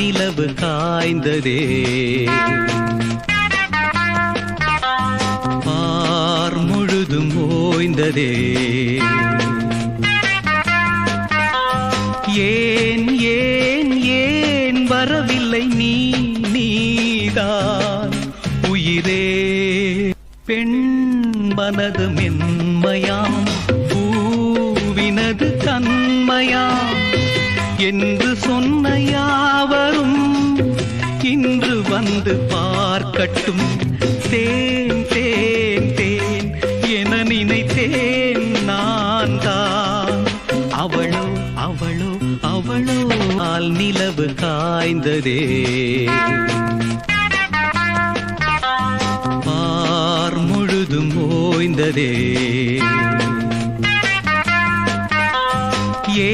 நிலவு காய்ந்ததே. பார் முழுதும் ஓய்ந்ததே. ஏன் ஏன் ஏன் வரவில்லை நீ நீதான்? உயிரே பெண் மனது மென்மையாம் பூவினது தன்மையாம். என்று சொன்ன வந்து பார்க்கட்டும். தேன் தேன் தேன் என நினைத்தேன் நான் தான் அவளோ அவளோ அவளோ ஆல் நிலவு காய்ந்ததே. பார் முழுதும் ஓய்ந்ததே. ஏ